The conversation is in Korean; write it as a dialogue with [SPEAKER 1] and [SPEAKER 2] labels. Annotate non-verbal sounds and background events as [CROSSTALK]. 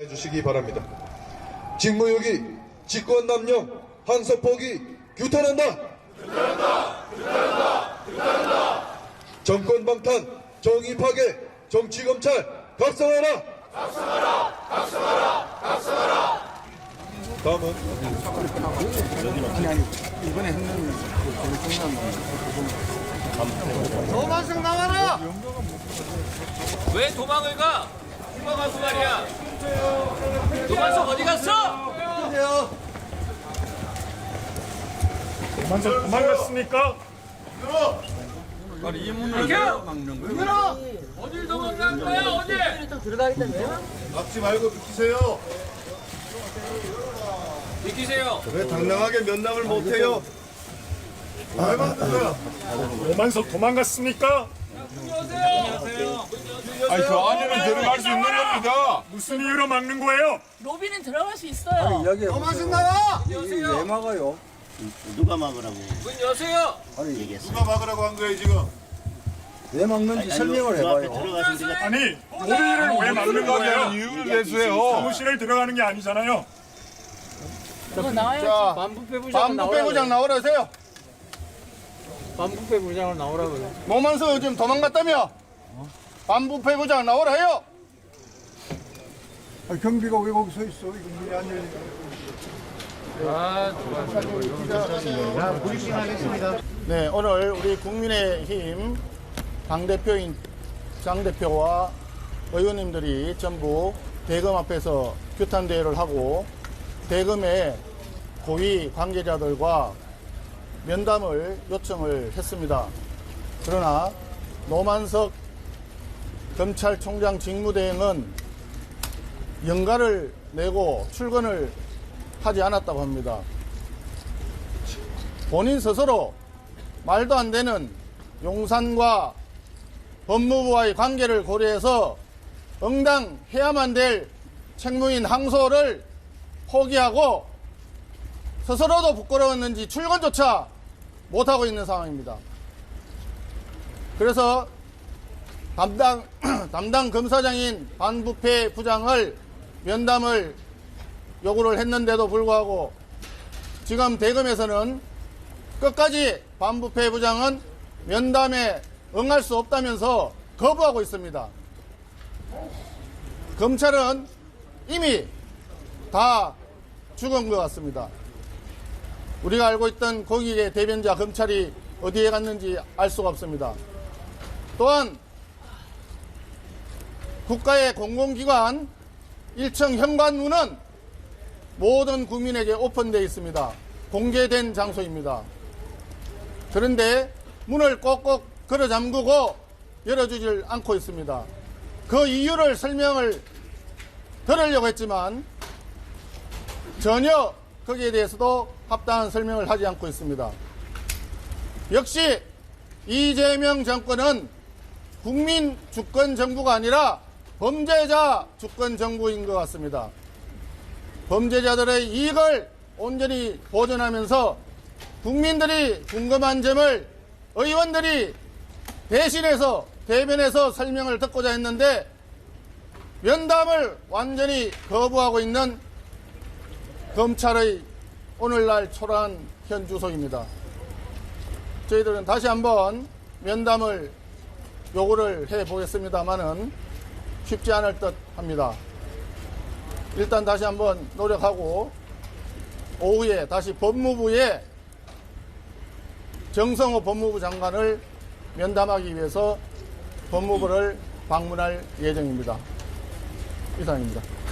[SPEAKER 1] 해주시기 바랍니다. 직무유기, 직권남용, 항소포기 규탄한다. 규탄한다. 규탄한다. 규탄한다. 정권 방탄, 정의 파괴, 정치 검찰 각성하라. 각성하라. 각성하라. 각성하라. 다음은
[SPEAKER 2] 이번에 했는
[SPEAKER 3] 도만성 나와라!
[SPEAKER 4] 왜 도망을 가? 도망가고 말이야. 도망석 어디 갔어?
[SPEAKER 5] 도망서 도망갔습니까?
[SPEAKER 4] 비켜! 어딜 도망간 거야? 어디?
[SPEAKER 3] 막지 말고 비키세요.
[SPEAKER 4] 비키세요.
[SPEAKER 3] 왜 당당하게 면담을 못해요? 말 바꾸세요.
[SPEAKER 5] 도망서 도망갔습니까?
[SPEAKER 6] 아니 들어갈 수 있는 겁니다.
[SPEAKER 5] 무슨 이유로 막는 거예요?
[SPEAKER 7] 로비는 들어갈 수 있어요.
[SPEAKER 3] 도만성 나와!
[SPEAKER 2] 왜 막아요?
[SPEAKER 8] 누가 막으라고
[SPEAKER 4] 문 여세요.
[SPEAKER 3] 누가 막으라고 한 거예요 지금?
[SPEAKER 2] 왜 막는지 설명을
[SPEAKER 8] 그 앞에
[SPEAKER 2] 해봐요.
[SPEAKER 8] 들어가서 우리가
[SPEAKER 5] 아니 로비를 왜 막는
[SPEAKER 6] 들어가게 하는
[SPEAKER 5] 거예요?
[SPEAKER 6] 이유를 내세요.
[SPEAKER 5] 사무실에 들어가는 게 아니잖아요.
[SPEAKER 7] 그거 나와야지.
[SPEAKER 3] 반부패 부장 나오라 하세요.
[SPEAKER 9] 반부패 부장을 나오라 그래.
[SPEAKER 3] 노만서 요즘 도망갔다며? 반부패 부장 나오라 해요.
[SPEAKER 2] 아, 경비가 왜 거기 서 있어? 이거 문이 안 열리니까.
[SPEAKER 3] 네, 오늘 우리 국민의힘 당대표인 장대표와 의원님들이 전부 대검 앞에서 규탄 대회를 하고 대검의 고위 관계자들과 면담을 요청을 했습니다. 그러나 노만석 검찰총장 직무대행은 연가를 내고 출근을 하지 않았다고 합니다. 본인 스스로 말도 안 되는 용산과 법무부와의 관계를 고려해서 응당해야만 될 책무인 항소를 포기하고 스스로도 부끄러웠는지 출근조차 못하고 있는 상황입니다. 그래서 담당, [CLEARS THROAT] 담당 검사장인 반부패 부장을 면담을 요구를 했는데도 불구하고 지금 대검에서는 끝까지 반부패 부장은 면담에 응할 수 없다면서 거부하고 있습니다. 검찰은 이미 다 죽은 것 같습니다. 우리가 알고 있던 거기에 대변자 검찰이 어디에 갔는지 알 수가 없습니다. 또한 국가의 공공기관 1층 현관문은 모든 국민에게 오픈되어 있습니다. 공개된 장소입니다. 그런데 문을 꼭꼭 걸어 잠그고 열어주질 않고 있습니다. 그 이유를 설명을 들으려고 했지만 전혀 거기에 대해서도 합당한 설명을 하지 않고 있습니다. 역시 이재명 정권은 국민 주권 정부가 아니라 범죄자 주권 정부인 것 같습니다. 범죄자들의 이익을 온전히 보존하면서 국민들이 궁금한 점을 의원들이 대신해서 대변해서 설명을 듣고자 했는데 면담을 완전히 거부하고 있는 검찰의 오늘날 초라한 현 주소입니다. 저희들은 다시 한번 면담을 요구를 해 보겠습니다만은 쉽지 않을 듯 합니다. 일단 다시 한번 노력하고 오후에 다시 법무부에 정성호 법무부 장관을 면담하기 위해서 법무부를 방문할 예정입니다. 이상입니다.